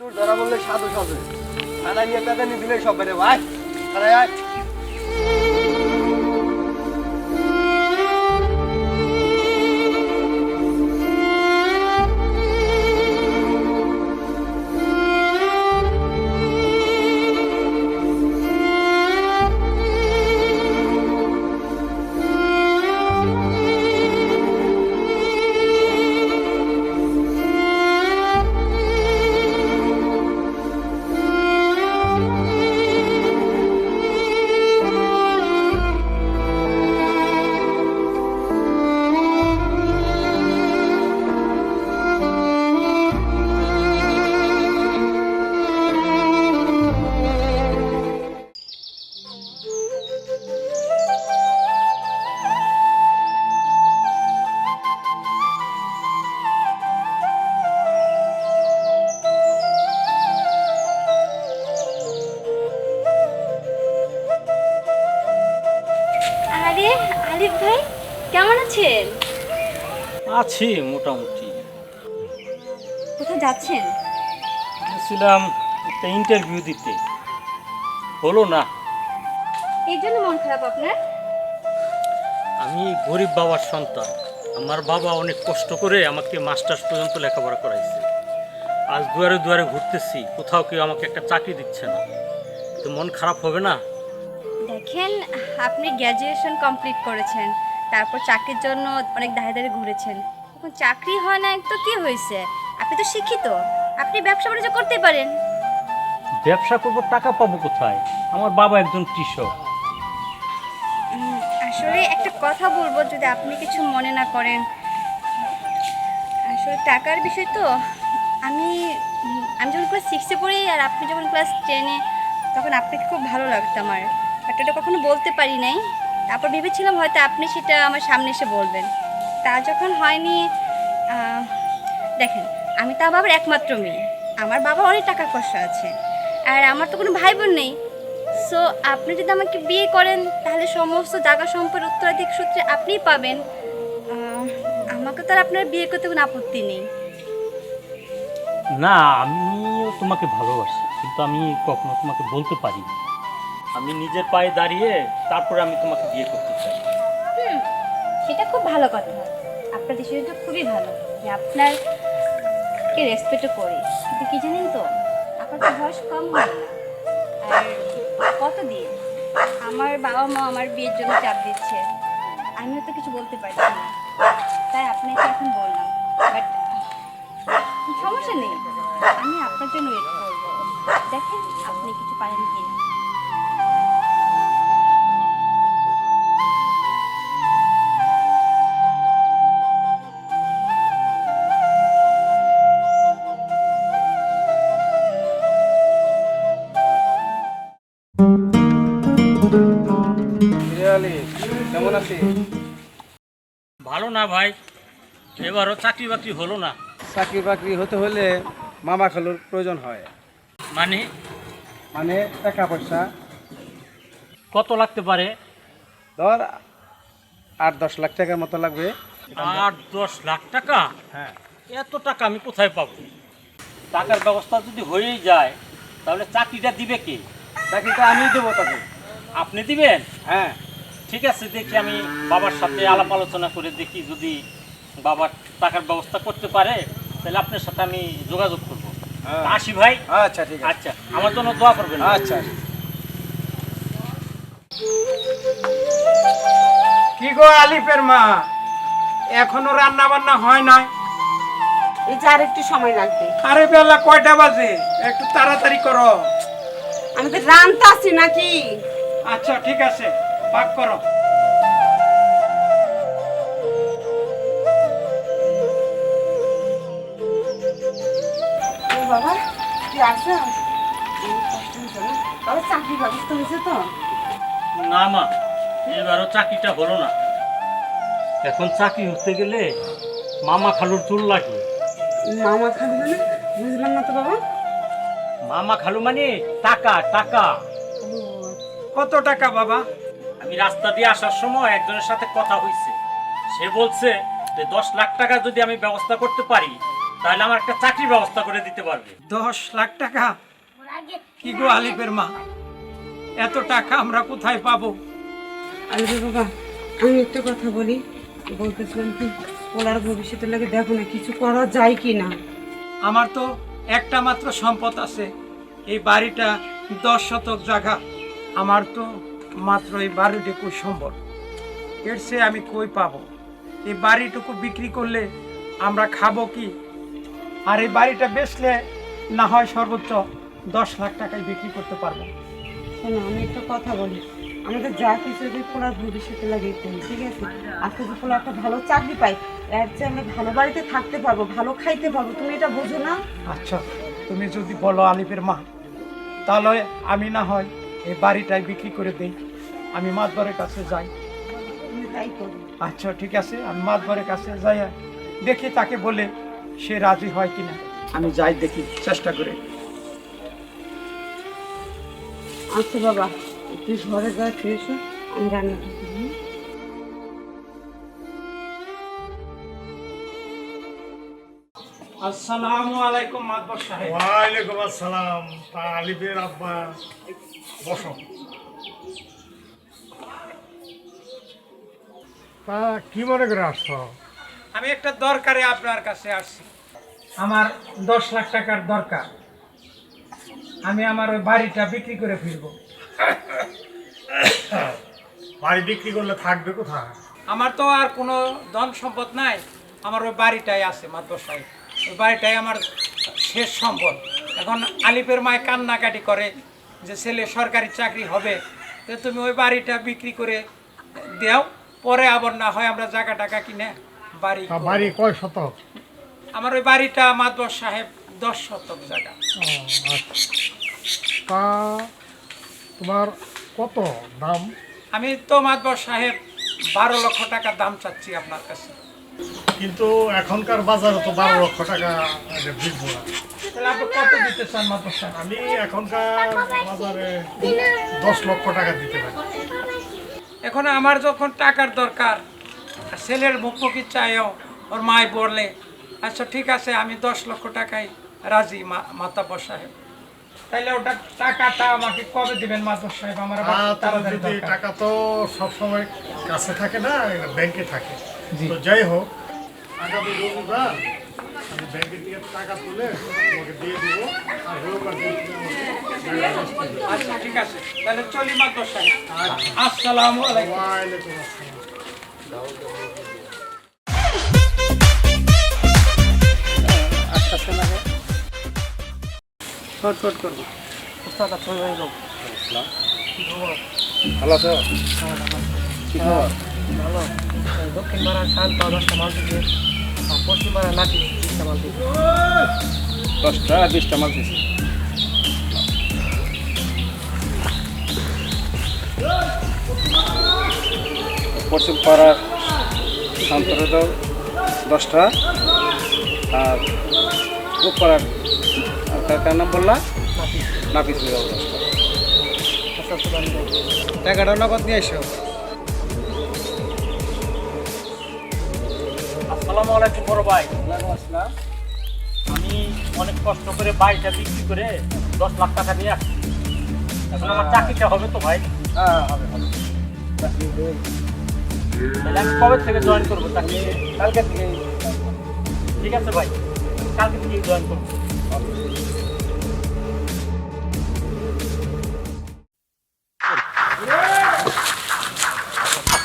তোর ধরা বললে সাধু সাধু। খানা নিয়ে তাদের নিয়ে দিলে সব বেড়ে ভাই খানা আয়। আছি মোটামুটি। কোথায় যাচ্ছেন? গেছিলাম একটা ইন্টারভিউ দিতে। হলো না। এই জন্য মন খারাপ আপনার? আমি গরিব বাবার সন্তান। আমার বাবা অনেক কষ্ট করে আমাকে মাস্টার্স পর্যন্ত লেখাপড়া করাইছে। আজ দুয়ারে দুয়ারে ঘুরতেছি কোথাও কেউ আমাকে একটা চাকরি দিচ্ছে না। তো মন খারাপ হবে না? দেখেন আপনি গ্র্যাজুয়েশন কমপ্লিট করেছেন তারপর চাকরির জন্য অনেক দাঁড়িয়ে দাঁড়িয়ে ঘুরেছেন। এখন চাকরি হয় না তো কি হয়েছে? আপনি তো শিক্ষিত আপনি ব্যবসা বাণিজ্য করতে পারেন। ব্যবসা করব টাকা পাবো কোথায়? আমার বাবা একজন কৃষক। আসলে একটা কথা বলব যদি আপনি কিছু মনে না করেন। আসলে টাকার বিষয় তো আমি আমি যখন ক্লাস সিক্সে পড়ি আর আপনি যখন ক্লাস টেনে তখন আপনাকে খুব ভালো লাগতো আমার। বাট ওটা কখনো বলতে পারি নাই। তারপর ভেবেছিলাম হয়তো আপনি সেটা আমার সামনে এসে বলবেন। তা যখন হয়নি দেখেন, আমি তো বাবার একমাত্র মেয়ে। আমার বাবা অনেক টাকা পয়সা আছে, আর আমার তো কোনো ভাই বোন নেই। সো আপনি যদি আমাকে বিয়ে করেন, তাহলে সমস্ত জায়গা সম্পদ উত্তরাধিক সূত্রে আপনিই পাবেন। আমাকে তো আর আপনার বিয়ে করতে কোনো আপত্তি নেই। না, আমিও তোমাকে ভালোবাসি, কিন্তু আমি কখনো তোমাকে বলতে পারি। আমি নিজের পায়ে দাঁড়িয়ে তারপরে আমি তোমাকে বিয়ে করতে চাই। সেটা খুব ভালো কথা। আপনার ডিসিশনটা খুবই ভালো যে আপনার কে রেসপেক্টও করি। কিন্তু কি জানেন তো আপনার তো বয়স কম হয় আর কত দিন আমার বাবা মা আমার বিয়ের জন্য চাপ দিচ্ছে। আমিও তো কিছু বলতে পারছি না। তাই আপনাকে এখন বললাম। বাট সমস্যা নেই। আমি আপনার জন্য ওয়েট করব। দেখেন আপনি কিছু পারেন কি না কেমন আছিস? ভালো না ভাই এবারও চাকরি বাকরি হলো না। চাকরি বাকরি হতে হলে মামা খালুর প্রয়োজন হয়। মানে? মানে টাকা পয়সা। কত লাগতে পারে? ধর আট দশ লাখ টাকার মতো লাগবে। আট দশ লাখ টাকা? হ্যাঁ। এত টাকা আমি কোথায় পাবো? টাকার ব্যবস্থা যদি হয়েই যায় তাহলে চাকরিটা দিবে কে? চাকরিটা আমিই দেবো তাকে। আপনি দিবেন? হ্যাঁ। ঠিক আছে দেখি আমি বাবার সাথে আলাপ আলোচনা করে দেখি যদি বাবার টাকার ব্যবস্থা করতে পারে তাহলে আপনার সাথে আমি যোগাযোগ করব। হ্যাঁ। আসি ভাই? আচ্ছা ঠিক আছে। আচ্ছা আমার জন্য দোয়া করবেন। আচ্ছা কি গো আলিফের মা? এখনও রান্না বান্না হয় নাই? এই যে আর একটু সময় লাগবে। আরে বেলা কয়টা বাজে? একটু তাড়াতাড়ি করো। আমি তো রানতে আছি নাকি? আচ্ছা ঠিক আছে। পাক করো। বাবা তুই আসো বাবা ব্যবস্থা হয়েছে তো? না মা এবারও চাকরিটা হলো না। এখন চাকরি হতে গেলে মামা খালুর চুল লাগে। মামা খাবি না বুঝলাম না তো বাবা। মামা খালু মানে টাকা টাকা। কত টাকা বাবা? আমি রাস্তা দিয়ে আসার সময় একজনের সাথে কথা হয়েছে সে বলছে যে দশ লাখ টাকা যদি আমি ব্যবস্থা করতে পারি তাহলে আমার একটা চাকরির ব্যবস্থা করে দিতে পারবে। দশ লাখ টাকা? কি গো আলিফের মা? এত টাকা আমরা কোথায় পাবো? আরে বাবা আমি একটা কথা বলি। বলতেছিলাম কি ওনার ভবিষ্যতের লাগে দেখো না কিছু করা যায় কি না আমার তো একটা মাত্র সম্পদ আছে। এই বাড়িটা দশ শতক জায়গা। আমার তো মাত্র এই বাড়িটুকু সম্বল এর চেয়ে আমি কই পাবো? এই বাড়িটুকু বিক্রি করলে আমরা খাব কি? আর এই বাড়িটা বেচলে না হয় সর্বোচ্চ দশ লাখ টাকায় বিক্রি করতে পারব। আমি একটা কথা বলি। আমাদের যা কিছু পোলার ভবিষ্যতে লাগে, ঠিক আছে? আজকে যদি পোলা একটা ভালো চাকরি পাই এর চেয়ে আমরা ভালো বাড়িতে থাকতে পারব ভালো খাইতে পারব। তুমি এটা বোঝো না? আচ্ছা তুমি যদি বলো আলিফের মা তাহলে আমি না হয় এই বাড়িটাই বিক্রি করে দেই। আমি মাতবরের কাছে যাই। তুমি তাই করো। আচ্ছা ঠিক আছে আমি মাতবরের কাছে যাই। দেখি তাকে বলে সে রাজি হয় কিনা। আমি যাই দেখি চেষ্টা করে। আচ্ছা বাবা তুই ঘরে যা ফ্রেশ আমি রান্না করতে আসসালামু আলাইকুম মাতবর সাহেব। ওয়ালাইকুম আসসালাম তা আলিফের আব্বা বসো। তা কি মনে করে আসছো? আমি একটা দরকারে আপনার কাছে আসছি। আমার দশ লাখ টাকার দরকার। আমি আমার ওই বাড়িটা বিক্রি করে ফিরবো। বাড়ি বিক্রি করলে থাকবে কোথায়? আমার তো আর কোনো ধন সম্পদ নাই। আমার ওই বাড়িটাই আছে সাহেব। ওই বাড়িটাই আমার শেষ সম্পদ। এখন আলিপের মায় কান্নাকাটি করে যে ছেলে সরকারি চাকরি হবে তো তুমি ওই বাড়িটা বিক্রি করে দাও পরে আবার না হয় আমরা জায়গা টাকা কিনে বাড়ি বাড়ি কয় শতক? আমার ওই বাড়িটা মাতবর সাহেব দশ শতক জায়গা। আচ্ছা। তা তোমার কত দাম? আমি তো মাতবর সাহেব বারো লক্ষ টাকা দাম চাচ্ছি আপনার কাছে। কিন্তু এখনকার বাজারে তো বারো লক্ষ টাকা বিকবো। না তাহলে আপনি কত দিতে চান মাতবর আমি এখনকার বাজারে দশ লক্ষ টাকা দিতে পারি। এখন আমার যখন টাকার দরকার ছেলের মুখোমুখি চাইও ওর মায় বললে আচ্ছা ঠিক আছে আমি দশ লক্ষ টাকাই রাজি মা- মাতাব্বর সাহেব। তাইলে ওটা টাকাটা আমাকে কবে দিবেন মাতাব্বর সাহেব? আমার টাকা তো সবসময় কাছে থাকে না ব্যাংকে থাকে। তো যাই হোক আগামী রবিবার আমি ব্যাংকে থেকে টাকা তুলে তোমাকে দিয়ে দিব। আর রবিবার দিন তুমি আমাকে টাকা দিতে দিও। আচ্ছা ঠিক আছে। তাহলে চলি সাহেব আসসালামু আলাইকুম। ওয়ালাইকুম আসসালাম। শর্ট শর্ট করব উস্তাদ আপনার ভাই লোক ভালো আছো? কি ভালো। দক্ষিণ পাড়া শান্ত দশটা মাল দিচ্ছে আর পশ্চিম পাড়া লাঠি বিশটা মাল দিচ্ছে দশটা বিশটা মাল দিছি পশ্চিম পাড়ার শান্তরে দাও দশটা আর পাড়ার আর কার নাম বললা? দাও দশটা। টাকাটা নগদ নিয়ে এসো। আসসালামু আলাইকুম বড় ভাই। আমি অনেক কষ্ট করে বাড়িটা বিক্রি করে দশ লাখ টাকা নিয়ে আসছি। এখন আমার চাকরিটা হবে তো ভাই? হ্যাঁ হবে হবে। তাহলে আমি কবে থেকে জয়েন করব চাকরি কালকে থেকে। ঠিক আছে ভাই কালকে থেকে জয়েন করব।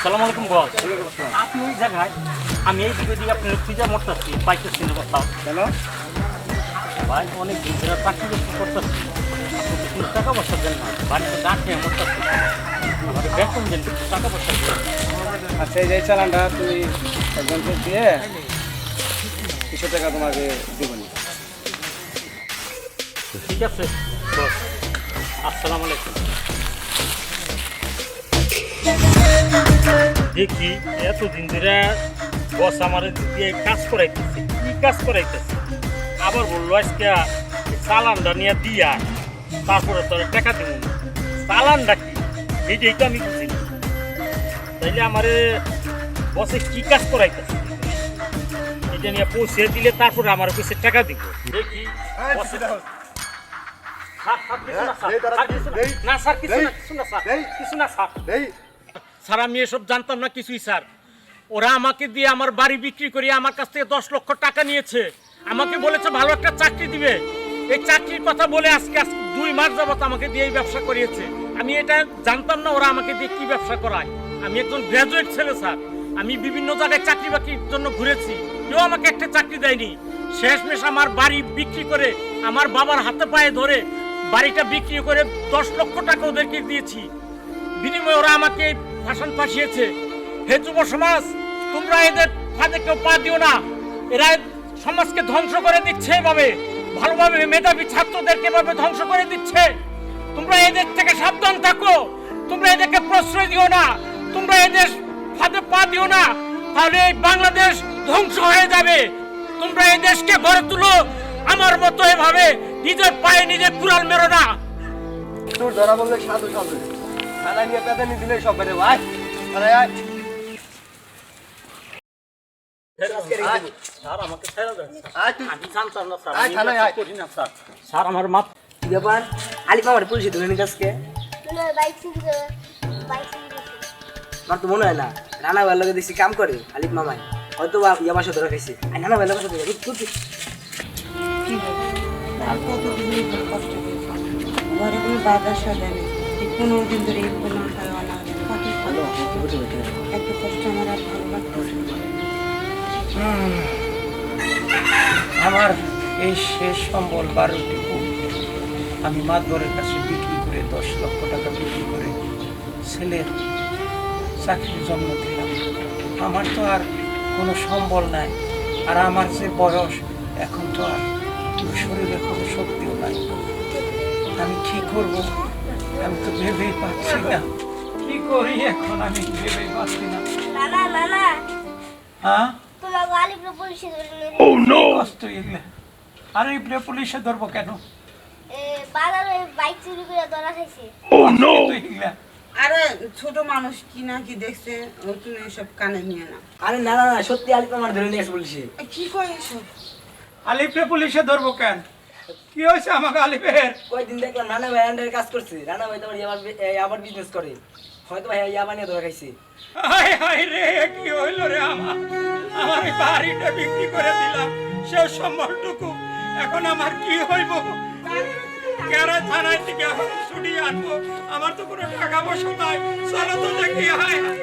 আসসালামু আলাইকুম বস। আপনি ওই জায়গায় আমি এই দিকে দিকে আপনার পিজা মরতেছি পাইতেছি না কোথাও কেন? ভাই অনেক দিন ধরে চাকরি করতে করতেছি। আপনি টাকা পয়সা দেন না? বাড়িতে ডাকে মরতেছি। আমাকে বেতন দেন টাকা পয়সা দেন। আচ্ছা এই যে চালানটা তুমি একজনকে দিয়ে কিছু টাকা তোমাকে দেবনি ঠিক আছে বস। আসসালামু আলাইকুম। দেখি এতদিন ধরে বস আমার দিয়ে কাজ করাইতেছে কি কাজ করাইতেছে আবার বলল আজকে চালানটা নিয়ে দিয়া তারপরে তোর টাকা দিব। চালানটা কি এইটাই তো আমি বুঝি। তাইলে আমারে বসে কি কাজ করাইতেছে এটা নিয়ে পৌঁছে দিলে তারপরে আমার কিছু টাকা দিব দেখি না। স্যার, কিছু না, কিছু না। স্যার কিছু না স্যার স্যার, আমি এসব জানতাম না কিছুই, স্যার। ওরা আমাকে দিয়ে আমার বাড়ি বিক্রি করে আমার কাছ থেকে দশ লক্ষ টাকা নিয়েছে। আমাকে বলেছে ভালো একটা চাকরি দিবে। এই চাকরির কথা বলে আজকে আজকে দুই মাস যাবত আমাকে দিয়ে এই ব্যবসা করিয়েছে। আমি এটা জানতাম না ওরা আমাকে দিয়ে কি ব্যবসা করায়। আমি একজন গ্র্যাজুয়েট ছেলে, স্যার। আমি বিভিন্ন জায়গায় চাকরি বাকরির জন্য ঘুরেছি। কেউ আমাকে একটা চাকরি দেয়নি। শেষমেশ আমার বাড়ি বিক্রি করে আমার বাবার হাতে পায়ে ধরে বাড়িটা বিক্রি করে দশ লক্ষ টাকা ওদেরকে দিয়েছি। বিনিময়ে ওরা আমাকে ভাষণ ফাঁসিয়েছে। হে যুব সমাজ, তোমরা এদের ফাঁদে কেউ পা দিও না। এরা সমাজকে ধ্বংস করে দিচ্ছে এভাবে। ভালোভাবে মেধাবী ছাত্রদেরকে এভাবে ধ্বংস করে দিচ্ছে। তোমরা এদের থেকে সাবধান থাকো। তোমরা এদেরকে প্রশ্রয় দিও না। তোমরা এদের ফাঁদে পা দিও না। তাহলে এই বাংলাদেশ ধ্বংস হয়ে যাবে। তোমরা এই দেশকে গড়ে তুলো। আমার মতো এভাবে নিজের পায়ে নিজের কুড়াল মেরো না। ধরা বললে সাধু সাধু। থানা নিয়ে পেতানি দিলে সব বেড়ে ভাই। দেন থানায় আয়। স্যার। আমার মাপ ব্যাপার আলিপ আমার পুলিশে ধরে নিয়ে করছে আমার তো মনে হয় না। রানা ভাইয়ের লগে দেখছি কাম করে আলিপ মামাই। হয়তো বা ইয়া বাসা ধরে আর নানা ভাইয়ের লগে সাথে আর কতদিন ধরে কষ্ট ঘরে কোনো বাধা সাজা নেই। পনেরো দিন ধরে কোনো ভালো আমার এই শেষ সম্বল বারোটিকু আমি মাতবরের কাছে বিক্রি করে দশ লক্ষ টাকা বিক্রি করে ছেলের চাকরির জন্ম দিলাম। আমার তো আর কোনো সম্বল নাই। আর আমার যে বয়স, এখন তো আর শরীরে কোনো শক্তিও নাই। আমি কি করব? আমি তো ভেবেই পাচ্ছি না। কি করি এখন আমি ভেবেই পাচ্ছি না। নানা নানা হ্যাঁ? তোমার পুলিশে ধরে কষ্ট এগুলো আরে এগুলো পুলিশে ধরবো কেন? বাজারে বাইক চুরি করে ধরা খাইছে। কিন্তু এগুলা আরে ছোট মানুষ কি না কি দেখছে তুমি এসব কানে নিয়ে না। আরে না না সত্যি আলিপ আমার ধরে নিয়ে পুলিশে। কি কয় এসব? আলিফে পুলিশে ধরবো কেন? কি হয়েছে আমাকে আলিফের? কয়েকদিন দেখলাম রানা ভাই আন্ডারে কাজ করছে। রানা ভাই তোমার ইয়াবার আবার বিজনেস করে। হয়তো ভাই ইয়াবা নিয়ে ধরে খাইছে। হায় হায় রে কি হইল রে আমার আমার বাড়িটা বিক্রি করে দিলাম সে সম্বলটুকু। এখন আমার কি হইব? কেরা থানায় থেকে এখন ছুটি আনব। আমার তো কোনো টাকা পয়সা নাই। চলো তো দেখি হায় হায়।